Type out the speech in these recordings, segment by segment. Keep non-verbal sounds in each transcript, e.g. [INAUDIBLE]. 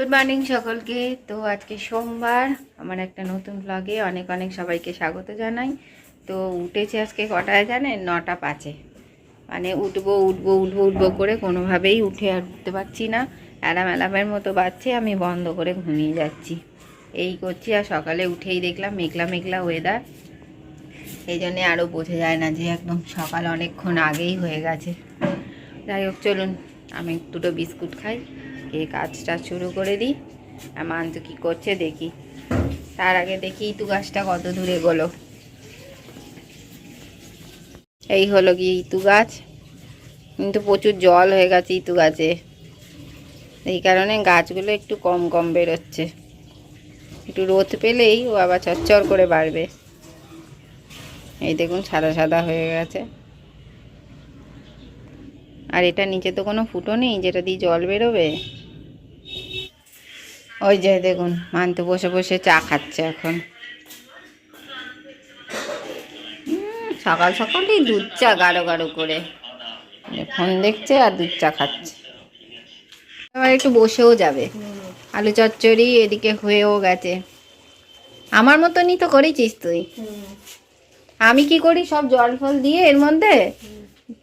Good morning সকলকে। তো আজকে সোমবার, আমার একটা নতুন ব্লগে অনেক অনেক সবাইকে স্বাগত জানাই। তো উঠেছে আজকে কটায় জানেন? নটা পাঁচে। মানে উঠবো উঠবো উঠবো উঠবো করে কোনোভাবেই উঠে আর উঠতে পারছি না। অ্যালাম অ্যালামের মতো বাজছে, আমি বন্ধ করে ঘুমিয়ে যাচ্ছি। এই করছি আর সকালে উঠেই দেখলাম মেঘলা মেঘলা ওয়েদার এই জন্যে আরও বোঝা যায় না যে একদম সকাল অনেকক্ষণ আগেই হয়ে গেছে। যাই হোক, চলুন, আমি দুটো বিস্কুট খাই। এই কাজটা শুরু করে দিই। আর মান্তু কী করছে দেখি। তার আগে দেখি ইতু গাছটা কত দূরে গেলো এই হলো কি ইতু গাছ। কিন্তু প্রচুর জল হয়ে গেছে ইতু গাছে। এই কারণে গাছগুলো একটু কম কম বেরোচ্ছে। একটু রোদ পেলেই ও আবার চচ্চর করে বাড়বে। এই দেখুন সাদা সাদা হয়ে গেছে। আর এটা নিচে তো কোনো ফুটো নেই, যেটা দিয়ে জল বেরোবে? ওই যে দেখুন, মানতে বসে বসে চা খাচ্ছে এখন। সকাল সকালই দুধ চা গাঢ় গাঢ় করে। ফোন দেখছে আর দুধ চা খাচ্ছে। এবার একটু বসেও যাবে। আলু চচ্চড়ি এদিকে হয়েও গেছে। আমার মতনই তো করেছিস তুই। আমি কি করি? সব জল ফল দিয়ে এর মধ্যে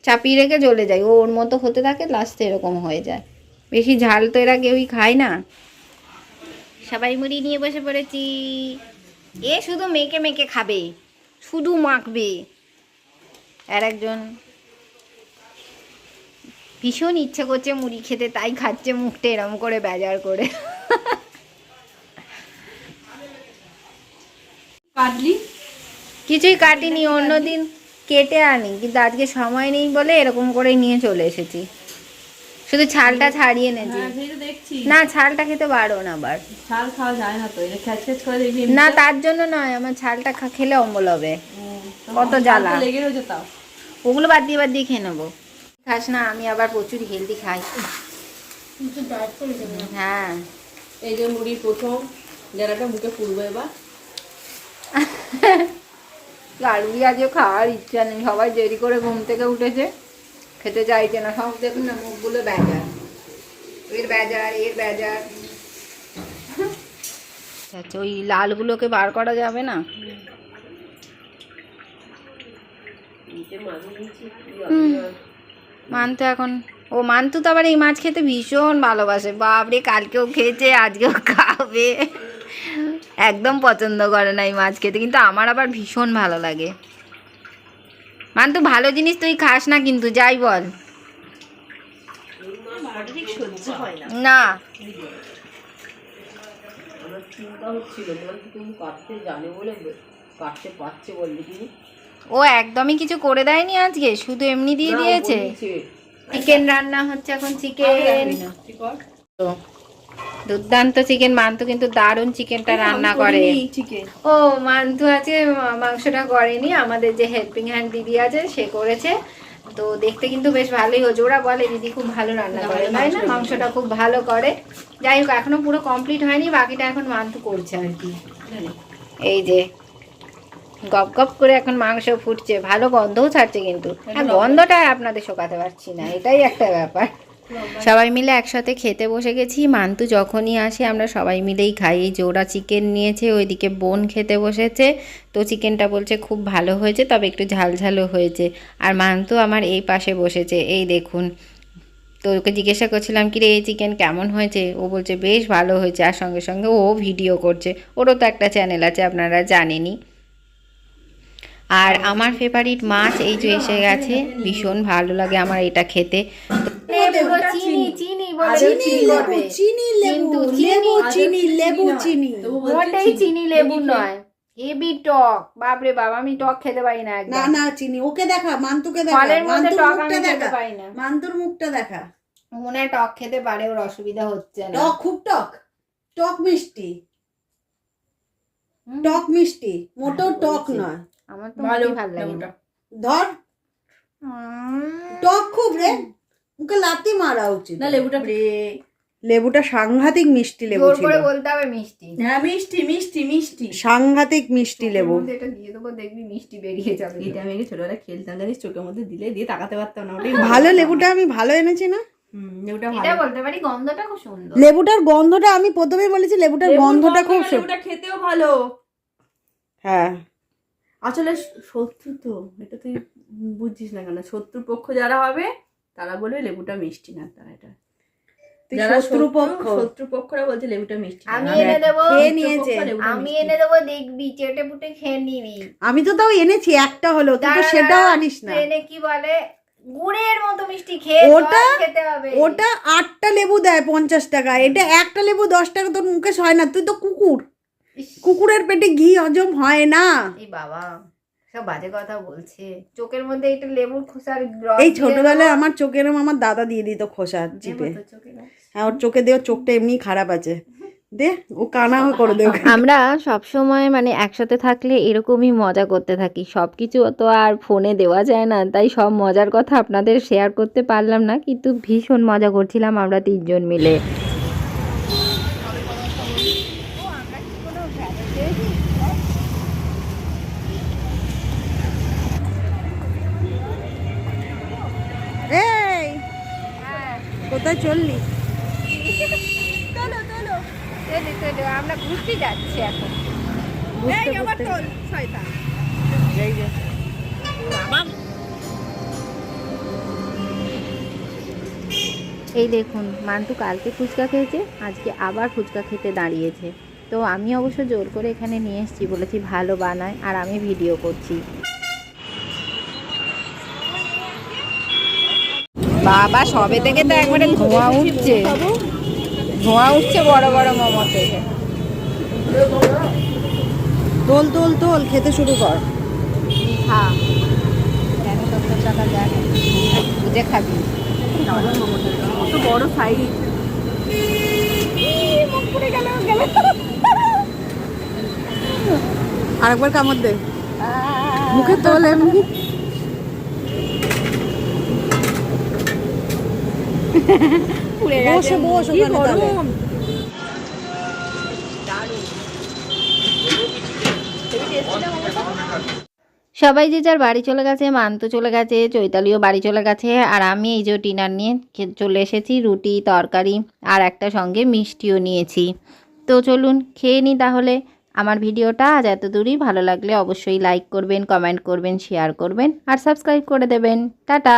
চাপিয়ে রেখে চলে যাই। ও ওর মতো হতে থাকে লাস্টে এরকম হয়ে যায়। বেশি ঝাল তো এরা কেউই খায় না। সবাই মুড়ি নিয়ে বসে পড়েছি। এ শুধু মেখে মেখে খাবে শুধু মাখবে। আর একজন ভীষণ ইচ্ছে করছে মুড়ি খেতে তাই খাচ্ছে মুখটা এরম করে বেজার করে। কাটলি? কিছুই কাটিনি অন্যদিন কেটে আনি কিন্তু আজকে সময় নেই বলে এরকম করে নিয়ে চলে এসেছি। শুধু ছালটা ছাড়িয়ে নেছি হ্যাঁ সেই তো দেখছি। না ছালটা খেতে পারো না আবার। ছাল খাওয়া যায় না তো করে না তার জন্য নয় আমার ছালটা খেলে অম্বল হবে। কত জ্বালা। লেগে রয়েছে তাও। ওগুলো বাদ দিয়ে বাদ দিয়ে খেয়ে নেব। খাস না আমি আবার প্রচুর হেলদি খাই। হ্যাঁ। এই যে মুড়ি প্রথম যারাটা মুখে পুরবো এবার। [LAUGHS] গাড়ুই আজও খাওয়ার ইচ্ছা নেই সবাই দেরি করে ঘুম থেকে উঠেছে। খেতে চাইছে না, সব দেখুন না, মুখগুলো বেজার। এর বেজার এর বেজার। আচ্ছা ওই লালগুলোকে বার করা যাবে না। মান্তু এখন, ও মান্তু তো আবার এই মাছ খেতে ভীষণ ভালোবাসে। বাপরে, কালকেও খেয়েছে, আজকেও খাবে। একদম পছন্দ করে না এই মাছ খেতে, কিন্তু আমার আবার ভীষণ ভালো লাগে। মান্তু ভালো জিনিস তুই খাস না কিন্তু যাই বল। না। ও একদমই কিছু করে দেয়নি আজকে শুধু এমনি দিয়ে দিয়েছে? চিকেন রান্না হচ্ছে এখন চিকেন দুর্দান্ত চিকেন মান্তু কিন্তু দারুণ চিকেনটা রান্না করে। ও মান্তু আছে মাংসটা করেনি আমাদের যে হেল্পিং হ্যান্ড দিদি আছে সে করেছে। তো দেখতে কিন্তু বেশ ভালোই হয়েছে। ওরা বলে দিদি খুব ভালো রান্না করে তাই না? মাংসটা খুব ভালো করে। যাই হোক এখনও পুরো কমপ্লিট হয়নি বাকিটা এখন মান্তু করছে আর কি। এই যে গপ গপ করে এখন মাংস ফুটছে। ভালো গন্ধও ছাড়ছে কিন্তু। গন্ধটা আপনাদের শোকাতে পারছি না এটাই একটা ব্যাপার। সবাই মিলে একসাথে খেতে বসে গেছি। মান্তু যখনই আসে, আমরা সবাই মিলেই খাই। এই ওরা চিকেন নিয়েছে, ওইদিকে বোন খেতে বসেছে। তো চিকেনটা বলছে, খুব ভালো হয়েছে, তবে একটু ঝালঝালও হয়েছে। আর মান্তু আমার এই পাশে বসেছে। এই দেখুন, তো ওকে জিজ্ঞাসা করছিলাম, কি রে, এই চিকেন কেমন হয়েছে? ও বলছে, বেশ ভালো হয়েছে। আর সঙ্গে সঙ্গে ও ভিডিও করছে। ওরও তো একটা চ্যানেল আছে, আপনারা জানেনই। আর আমার ফেভারিট মাছ এই যে এসে গেছে ভীষণ ভালো লাগে আমার এটা খেতে। চিনি চিনি। চিনি লেবু চিনি লেবু লেবু চিনি লেবু চিনি। মোটেই চিনি লেবু নয়। হেভি টক। বাপরে বাবা আমি টক খেতে পারি না না না চিনি। ওকে দেখা মান্তুকে দেখা। মান্তুর মুখটা দেখা। না। মান্তুর মুখটা দেখা। মনে হয় টক খেতে পারে ওর অসুবিধা হচ্ছে না। টক খুব টক। টক মিষ্টি। টক মিষ্টি। মোটেও টক নয়। আমার তো ভালো ভালো লাগে না। ধর। টক খুব রে। মুখে লাতি মারা উচিত। না লেবুটা রে। লেবুটা সাংঘাতিক মিষ্টি লেবু জোর ছিল। করে বলতে হবে মিষ্টি। হ্যাঁ মিষ্টি মিষ্টি মিষ্টি। সাংঘাতিক মিষ্টি লেবু। এটা দিয়ে দেবো দেখবি মিষ্টি বেরিয়ে যাবে। এটা আমি আগে ছোটবেলায় খেলতাম জানিস চোখের মধ্যে দিলে দিয়ে তাকাতে পারতাম না ওটাই ভালো লেবুটা আমি ভালো এনেছি না? লেবুটা বলতে পারি গন্ধটা খুব সুন্দর। লেবুটার গন্ধটা আমি প্রথমে বলেছি লেবুটার গন্ধটা খুব লেবুটা খেতেও ভালো। হ্যাঁ। আসলে শত্রু তো এটা তুই বুঝছিস না কেন? শত্রু পক্ষ যারা হবে তারা বলবে লেবুটা মিষ্টি না তারা এটা। তুই যারা শত্রুপক্ষ। শত্রু পক্ষরা বলছে লেবুটা মিষ্টি আমি এনে দেবো নিয়েছে। আমি এনে দেবো দেখবি চেটে পুটে খেয়ে নিবি। আমি তো তাও এনেছি একটা হলো তুই তো দাঁড়া, সেটাও আনিস না। ট্রেনে কি বলে? গুড়ের মতো মিষ্টি খেয়ে ওটা- খেতে হবে। ওটা আটটা লেবু দেয় পঞ্চাশ টাকা এটা একটা লেবু দশ টাকা তোর মুখে হয় না তুই তো কুকুর। কুকুরের পেটে ঘি হজম হয় না। এই বাবা সব বাজে কথা বলছে। চোখের মধ্যে একটা লেবুর খোসার এই ছোটবেলায় আমার চোখের আমার দাদা দিয়ে দিত খোসা চিপে। হ্যাঁ ওর চোখে দিয়ে চোখটা এমনি খারাপ আছে। দে ও কানা করে দে আমরা সব সময় মানে একসাথে থাকলে এরকমই মজা করতে থাকি। সব কিছু তো আর ফোনে দেওয়া যায় না তাই সব মজার কথা আপনাদের শেয়ার করতে পারলাম না কিন্তু ভীষণ মজা করছিলাম আমরা তিনজন মিলে এই কোথায় চললি। চলো চলো চলো চলো আমরা ঘুরতে যাচ্ছি এখন। এই দেখুন মান্টু কালকে ফুচকা খেয়েছে আজকে আবার ফুচকা খেতে দাঁড়িয়েছে। তো আমি অবশ্য জোর করে এখানে নিয়ে এসেছি বলেছি ভালো বানায় আর আমি ভিডিও করছি। বাবা সবে থেকে তো একবারে ধোঁয়া উঠছে। ধোঁয়া উঠছে বড় বড় মোমো থেকে। তোল তোল তোল খেতে শুরু কর। হ্যাঁ কেন সত্তর টাকা বুঝে খাবি। বড় সাইজ আরেকবার কামড় দে। মুখে তোল এমনি পুড়ে বসে বস ওখানে সবাই যে যার বাড়ি চলে গেছে মান্তু চলে গেছে চৈতালিও বাড়ি চলে গেছে আর আমি এই যে ডিনার নিয়ে চলে এসেছি রুটি তরকারি আর একটা সঙ্গে মিষ্টিও নিয়েছি। তো চলুন খেয়ে নিই তাহলে আমার ভিডিওটা। আজ এত দূরই ভালো লাগলে অবশ্যই লাইক করবেন কমেন্ট করবেন শেয়ার করবেন আর সাবস্ক্রাইব করে দেবেন। টাটা!